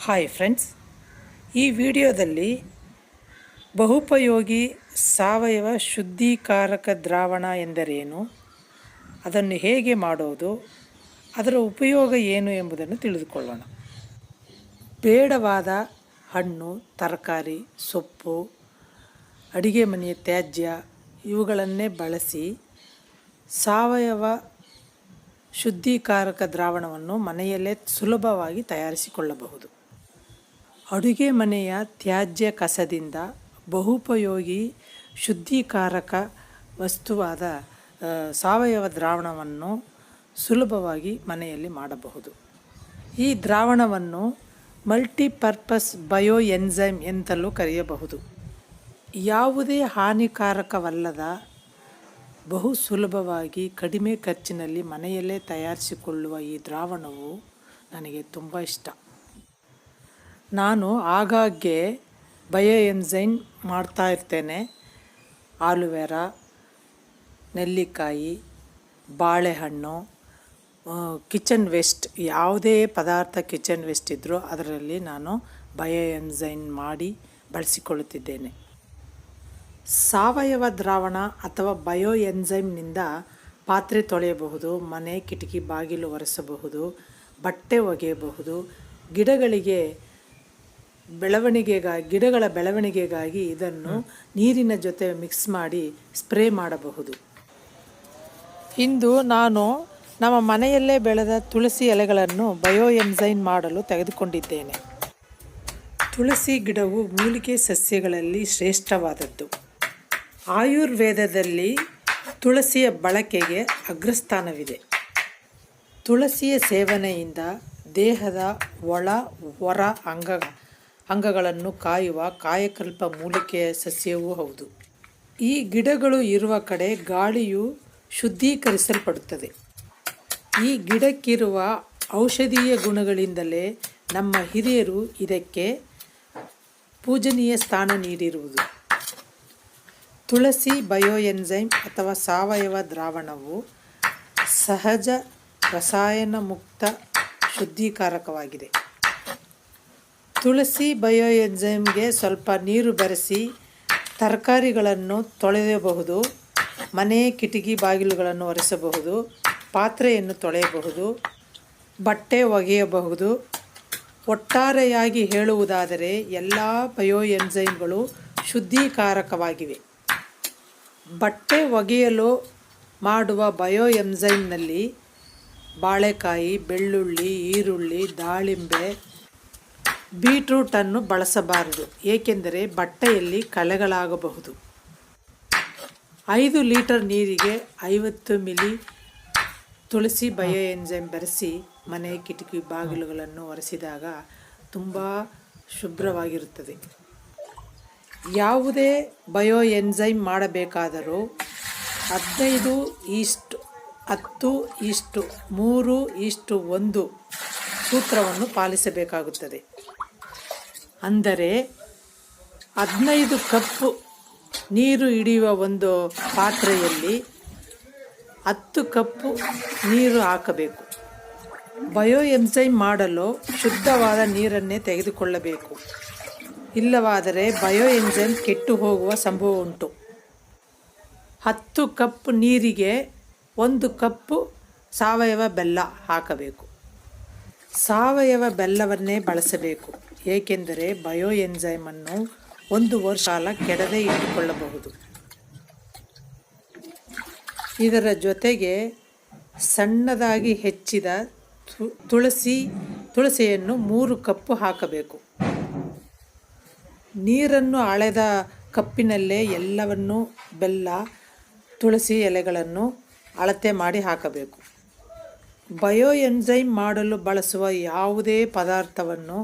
Hi friends ಈ ವಿಡಿಯೋದಲ್ಲಿ ಬಹುಪಯೋಗಿ ಸಾವಯವ ಶುದ್ಧೀಕಾರಕ ದ್ರಾವಣ ಎಂದರೇನು? ಅದನ್ನು ಹೇಗೆ ಮಾಡೋದು? ಅದರ ಉಪಯೋಗ ಏನು ಎಂಬುದನ್ನು ತಿಳಿದುಕೊಳ್ಳೋಣ. ಬೇಡವಾದ ಹಣ್ಣು, ತರಕಾರಿ, ಸೊಪ್ಪು, ಅಡಿಗೆ ಮನೆಯ ತ್ಯಾಜ್ಯ ಇವುಗಳನ್ನೇ ಬಳಸಿ ಸಾವಯವ ಶುದ್ಧೀಕಾರಕ ದ್ರಾವಣವನ್ನು ಮನೆಯಲ್ಲೇ ಸುಲಭವಾಗಿ ತಯಾರಿಸಿಕೊಳ್ಳಬಹುದು. ಅಡುಗೆ ಮನೆಯ ತ್ಯಾಜ್ಯ ಕಸದಿಂದ ಬಹುಪಯೋಗಿ ಶುದ್ಧೀಕಾರಕ ವಸ್ತುವಾದ ಸಾವಯವ ದ್ರಾವಣವನ್ನು ಸುಲಭವಾಗಿ ಮನೆಯಲ್ಲಿ ಮಾಡಬಹುದು. ಈ ದ್ರಾವಣವನ್ನು ಮಲ್ಟಿಪರ್ಪಸ್ ಬಯೋ ಎನ್ಝೈಮ್ ಎಂತಲೂ ಕರೆಯಬಹುದು. ಯಾವುದೇ ಹಾನಿಕಾರಕವಲ್ಲದ, ಬಹು ಸುಲಭವಾಗಿ ಕಡಿಮೆ ಖರ್ಚಿನಲ್ಲಿ ಮನೆಯಲ್ಲೇ ತಯಾರಿಸಿಕೊಳ್ಳುವ ಈ ದ್ರಾವಣವು ನನಗೆ ತುಂಬ ಇಷ್ಟ. ನಾನು ಆಗಾಗ್ಗೆ ಬಯೋ ಎಂಜೈನ್ ಮಾಡ್ತಾ ಇರ್ತೇನೆ. ಆಲುವೆರಾ, ನೆಲ್ಲಿಕಾಯಿ, ಬಾಳೆಹಣ್ಣು ಕಿಚನ್ ವೇಸ್ಟ್, ಯಾವುದೇ ಪದಾರ್ಥ ಕಿಚನ್ ವೇಸ್ಟ್ ಇದ್ದರೂ ಅದರಲ್ಲಿ ನಾನು ಬಯೋ ಎಂಜೈನ್ ಮಾಡಿ ಬಳಸಿಕೊಳ್ಳುತ್ತಿದ್ದೇನೆ. ಸಾವಯವ ದ್ರಾವಣ ಅಥವಾ ಬಯೋ ಎಂಜೈಮ್ನಿಂದ ಪಾತ್ರೆ ತೊಳೆಯಬಹುದು, ಮನೆ ಕಿಟಕಿ ಬಾಗಿಲು ಒರೆಸಬಹುದು, ಬಟ್ಟೆ ಒಗೆಯಬಹುದು, ಗಿಡಗಳಿಗೆ ಬೆಳವಣಿಗೆಗಾಗಿ ಗಿಡಗಳ ಬೆಳವಣಿಗೆಗಾಗಿ ಇದನ್ನು ನೀರಿನ ಜೊತೆ ಮಿಕ್ಸ್ ಮಾಡಿ ಸ್ಪ್ರೇ ಮಾಡಬಹುದು. ಇಂದು ನಾನು ನಮ್ಮ ಮನೆಯಲ್ಲೇ ಬೆಳೆದ ತುಳಸಿ ಎಲೆಗಳನ್ನು ಬಯೋ ಎಂಜೈನ್ ಮಾಡಲು ತೆಗೆದುಕೊಂಡಿದ್ದೇನೆ. ತುಳಸಿ ಗಿಡವು ಮೂಲಿಕೆ ಸಸ್ಯಗಳಲ್ಲಿ ಶ್ರೇಷ್ಠವಾದದ್ದು. ಆಯುರ್ವೇದದಲ್ಲಿ ತುಳಸಿಯ ಬಳಕೆಗೆ ಅಗ್ರಸ್ಥಾನವಿದೆ. ತುಳಸಿಯ ಸೇವನೆಯಿಂದ ದೇಹದ ಒಳ, ಹೊರ ಅಂಗ ಅಂಗಗಳನ್ನು ಕಾಯುವ ಕಾಯಕಲ್ಪ ಮೂಲಿಕೆಯ ಸಸ್ಯವೂ ಹೌದು. ಈ ಗಿಡಗಳು ಇರುವ ಕಡೆ ಗಾಳಿಯು ಶುದ್ಧೀಕರಿಸಲ್ಪಡುತ್ತದೆ. ಈ ಗಿಡಕ್ಕಿರುವ ಔಷಧೀಯ ಗುಣಗಳಿಂದಲೇ ನಮ್ಮ ಹಿರಿಯರು ಇದಕ್ಕೆ ಪೂಜನೀಯ ಸ್ಥಾನ ನೀಡಿರುವುದು. ತುಳಸಿ ಬಯೋ ಎನ್ಸೈಮ್ ಅಥವಾ ಸಾವಯವ ದ್ರಾವಣವು ಸಹಜ ರಸಾಯನ ಮುಕ್ತ ಶುದ್ಧೀಕಾರಕವಾಗಿದೆ. ತುಳಸಿ ಬಯೋ ಎಂಜೈಮ್ಗೆ ಸ್ವಲ್ಪ ನೀರು ಬೆರೆಸಿ ತರಕಾರಿಗಳನ್ನು ತೊಳೆಯಬಹುದು, ಮನೆ ಕಿಟಕಿ ಬಾಗಿಲುಗಳನ್ನು ಒರೆಸಬಹುದು, ಪಾತ್ರೆಯನ್ನು ತೊಳೆಯಬಹುದು, ಬಟ್ಟೆ ಒಗೆಯಬಹುದು. ಒಟ್ಟಾರೆಯಾಗಿ ಹೇಳುವುದಾದರೆ ಎಲ್ಲ ಬಯೋ ಎಂಜೈಮ್ಗಳು ಶುದ್ಧೀಕಾರಕವಾಗಿವೆ. ಬಟ್ಟೆ ಒಗೆಯಲು ಮಾಡುವ ಬಯೋ ಎಂಜೈಮ್ನಲ್ಲಿ ಬಾಳೆಕಾಯಿ, ಬೆಳ್ಳುಳ್ಳಿ, ಈರುಳ್ಳಿ, ದಾಳಿಂಬೆ ಬೀಟ್ರೂಟನ್ನು ಬಳಸಬಾರದು, ಏಕೆಂದರೆ ಬಟ್ಟೆಯಲ್ಲಿ ಕಲೆಗಳಾಗಬಹುದು. ಐದು ಲೀಟರ್ ನೀರಿಗೆ ಐವತ್ತು ಮಿಲಿ ತುಳಸಿ ಬಯೋ ಎಂಜೈಮ್ ಬೆರೆಸಿ ಮನೆ ಕಿಟಕಿ ಬಾಗಿಲುಗಳನ್ನು ಒರೆಸಿದಾಗ ತುಂಬ ಶುಭ್ರವಾಗಿರುತ್ತದೆ. ಯಾವುದೇ ಬಯೋ ಎಂಜೈಮ್ ಮಾಡಬೇಕಾದರೂ ಹದಿನೈದು ಈಸ್ಟ್ ಹತ್ತು ಈಸ್ಟು ಮೂರು ಈಸ್ಟು ಒಂದು ಸೂತ್ರವನ್ನು ಪಾಲಿಸಬೇಕಾಗುತ್ತದೆ. ಅಂದರೆ ಹದಿನೈದು ಕಪ್ಪು ನೀರು ಹಿಡಿಯುವ ಒಂದು ಪಾತ್ರೆಯಲ್ಲಿ ಹತ್ತು ಕಪ್ಪು ನೀರು ಹಾಕಬೇಕು. ಬಯೋ ಎಂಸೈಮ್ ಮಾಡಲು ಶುದ್ಧವಾದ ನೀರನ್ನೇ ತೆಗೆದುಕೊಳ್ಳಬೇಕು. ಇಲ್ಲವಾದರೆ ಬಯೋ ಎಂಜೈಮ್ ಕೆಟ್ಟು ಹೋಗುವ ಸಂಭವ ಉಂಟು. ಹತ್ತು ಕಪ್ ನೀರಿಗೆ ಒಂದು ಕಪ್ಪು ಸಾವಯವ ಬೆಲ್ಲ ಹಾಕಬೇಕು. ಸಾವಯವ ಬೆಲ್ಲವನ್ನೇ ಬಳಸಬೇಕು. ಏಕೆಂದರೆ ಬಯೋ ಎನ್ಸೈಮನ್ನು ಒಂದು ವರ್ಷ ಕಾಲ ಕೆಡದೆ ಇಟ್ಟುಕೊಳ್ಳಬಹುದು. ಇದರ ಜೊತೆಗೆ ಸಣ್ಣದಾಗಿ ಹೆಚ್ಚಿದ ತುಳಸಿ, ತುಳಸಿಯನ್ನು ಮೂರು ಕಪ್ಪು ಹಾಕಬೇಕು. ನೀರನ್ನು ಅಳೆದ ಕಪ್ಪಿನಲ್ಲೇ ಎಲ್ಲವನ್ನು ಬೆಲ್ಲ, ತುಳಸಿ ಎಲೆಗಳನ್ನು ಅಳತೆ ಮಾಡಿ ಹಾಕಬೇಕು. ಬಯೋ ಎನ್ಸೈಮ್ ಮಾಡಲು ಬಳಸುವ ಯಾವುದೇ ಪದಾರ್ಥವನ್ನು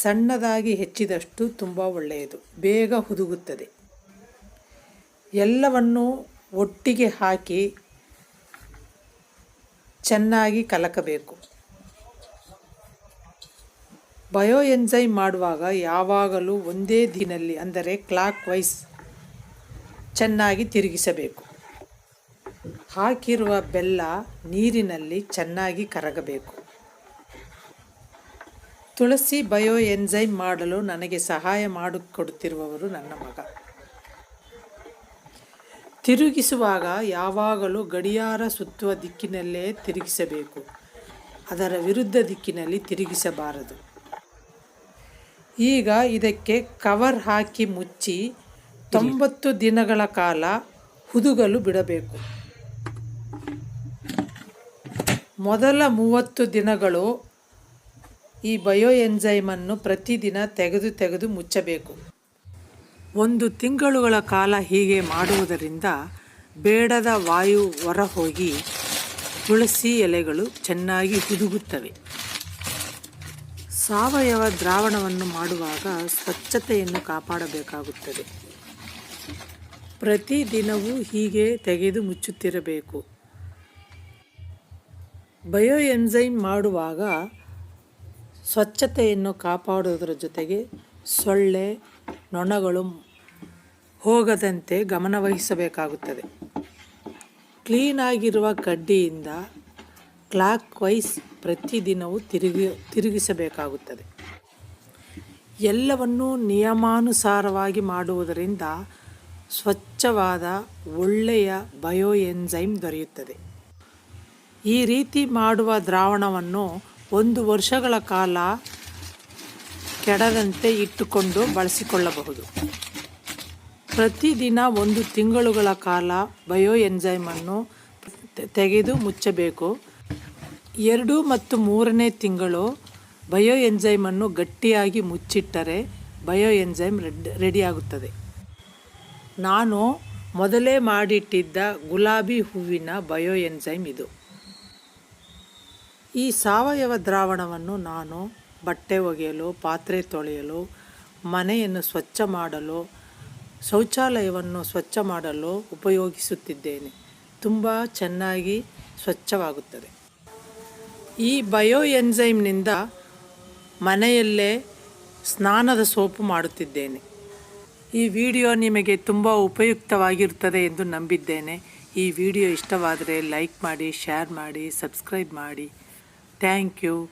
ಸಣ್ಣದಾಗಿ ಹೆಚ್ಚಿದಷ್ಟು ತುಂಬ ಒಳ್ಳೆಯದು. ಬೇಗ ಹುದುಗುತ್ತದೆ. ಎಲ್ಲವನ್ನು ಒಟ್ಟಿಗೆ ಹಾಕಿ ಚೆನ್ನಾಗಿ ಕಲಕಬೇಕು. ಬಯೋ ಎಂಜೈ ಮಾಡುವಾಗ ಯಾವಾಗಲೂ ಒಂದೇ ದಿನಲ್ಲಿ, ಅಂದರೆ ಕ್ಲಾಕ್ ವೈಸ್ ಚೆನ್ನಾಗಿ ತಿರುಗಿಸಬೇಕು. ಹಾಕಿರುವ ಬೆಲ್ಲ ನೀರಿನಲ್ಲಿ ಚೆನ್ನಾಗಿ ಕರಗಬೇಕು. ತುಳಸಿ ಬಯೋ ಎನ್ಝೈಮ್ ಮಾಡಲು ನನಗೆ ಸಹಾಯ ಮಾಡಿಕೊಡುತ್ತಿರುವವರು ನನ್ನ ಮಗ. ತಿರುಗಿಸುವಾಗ ಯಾವಾಗಲೂ ಗಡಿಯಾರ ಸುತ್ತುವ ದಿಕ್ಕಿನಲ್ಲೇ ತಿರುಗಿಸಬೇಕು. ಅದರ ವಿರುದ್ಧ ದಿಕ್ಕಿನಲ್ಲಿ ತಿರುಗಿಸಬಾರದು. ಈಗ ಇದಕ್ಕೆ ಕವರ್ ಹಾಕಿ ಮುಚ್ಚಿ ತೊಂಬತ್ತು ದಿನಗಳ ಕಾಲ ಹುದುಗಲು ಬಿಡಬೇಕು. ಮೊದಲ ಮೂವತ್ತು ದಿನಗಳು ಈ ಬಯೋ ಎಂಜೈಮನ್ನು ಪ್ರತಿದಿನ ತೆಗೆದು ತೆಗೆದು ಮುಚ್ಚಬೇಕು. ಒಂದು ತಿಂಗಳುಗಳ ಕಾಲ ಹೀಗೆ ಮಾಡುವುದರಿಂದ ಬೇಡದ ವಾಯು ಹೊರಹೋಗಿ ತುಳಸಿ ಎಲೆಗಳು ಚೆನ್ನಾಗಿ ಹುದುಗುತ್ತವೆ. ಸಾವಯವ ದ್ರಾವಣವನ್ನು ಮಾಡುವಾಗ ಸ್ವಚ್ಛತೆಯನ್ನು ಕಾಪಾಡಬೇಕಾಗುತ್ತದೆ. ಪ್ರತಿದಿನವೂ ಹೀಗೆ ತೆಗೆದು ಮುಚ್ಚುತ್ತಿರಬೇಕು. ಬಯೋ ಎಂಜೈಮ್ ಮಾಡುವಾಗ ಸ್ವಚ್ಛತೆಯನ್ನು ಕಾಪಾಡುವುದರ ಜೊತೆಗೆ ಸೊಳ್ಳೆ, ನೊಣಗಳು ಹೋಗದಂತೆ ಗಮನವಹಿಸಬೇಕಾಗುತ್ತದೆ ಕ್ಲೀನಾಗಿರುವ ಕಡ್ಡಿಯಿಂದ ಕ್ಲಾಕ್ ವೈಸ್ ಪ್ರತಿದಿನವೂ ತಿರುಗಿ, ತಿರುಗಿಸಬೇಕಾಗುತ್ತದೆ. ಎಲ್ಲವನ್ನೂ ನಿಯಮಾನುಸಾರವಾಗಿ ಮಾಡುವುದರಿಂದ ಸ್ವಚ್ಛವಾದ ಒಳ್ಳೆಯ ಬಯೋ ಎನ್ಝೈಮ್ ದೊರೆಯುತ್ತದೆ. ಈ ರೀತಿ ಮಾಡುವ ದ್ರಾವಣವನ್ನು ಒಂದು ವರ್ಷಗಳ ಕಾಲ ಕೆಡದಂತೆ ಇಟ್ಟುಕೊಂಡು ಬಳಸಿಕೊಳ್ಳಬಹುದು. ಪ್ರತಿದಿನ ಒಂದು ತಿಂಗಳುಗಳ ಕಾಲ ಬಯೋ ಎನ್ಸೈಮನ್ನು ತೆಗೆದು ಮುಚ್ಚಬೇಕು. ಎರಡು ಮತ್ತು ಮೂರನೇ ತಿಂಗಳು ಬಯೋ ಎಂಜೈಮನ್ನು ಗಟ್ಟಿಯಾಗಿ ಮುಚ್ಚಿಟ್ಟರೆ ಬಯೋ ಎಂಜೈಮ್ ರೆಡ್, ರೆಡಿಯಾಗುತ್ತದೆ. ನಾನು ಮೊದಲೇ ಮಾಡಿಟ್ಟಿದ್ದ ಗುಲಾಬಿ ಹೂವಿನ ಬಯೋ ಎಂಜೈಮ್ ಇದು. ಈ ಸಾವಯವ ದ್ರಾವಣವನ್ನು ನಾನು ಬಟ್ಟೆ ಒಗೆಯಲು, ಪಾತ್ರೆ ತೊಳೆಯಲು, ಮನೆಯನ್ನು ಸ್ವಚ್ಛ ಮಾಡಲು, ಶೌಚಾಲಯವನ್ನು ಸ್ವಚ್ಛ ಮಾಡಲು ಉಪಯೋಗಿಸುತ್ತಿದ್ದೇನೆ. ತುಂಬ ಚೆನ್ನಾಗಿ ಸ್ವಚ್ಛವಾಗುತ್ತದೆ. ಈ ಬಯೋ ಎನ್ಝೈಮ್ನಿಂದ ಮನೆಯಲ್ಲೇ ಸ್ನಾನದ ಸೋಪು ಮಾಡುತ್ತಿದ್ದೇನೆ. ಈ ವಿಡಿಯೋ ನಿಮಗೆ ತುಂಬ ಉಪಯುಕ್ತವಾಗಿರುತ್ತದೆ ಎಂದು ನಂಬಿದ್ದೇನೆ. ಈ ವಿಡಿಯೋ ಇಷ್ಟವಾದರೆ ಲೈಕ್ ಮಾಡಿ, ಶೇರ್ ಮಾಡಿ, ಸಬ್ಸ್ಕ್ರೈಬ್ ಮಾಡಿ. Thank you.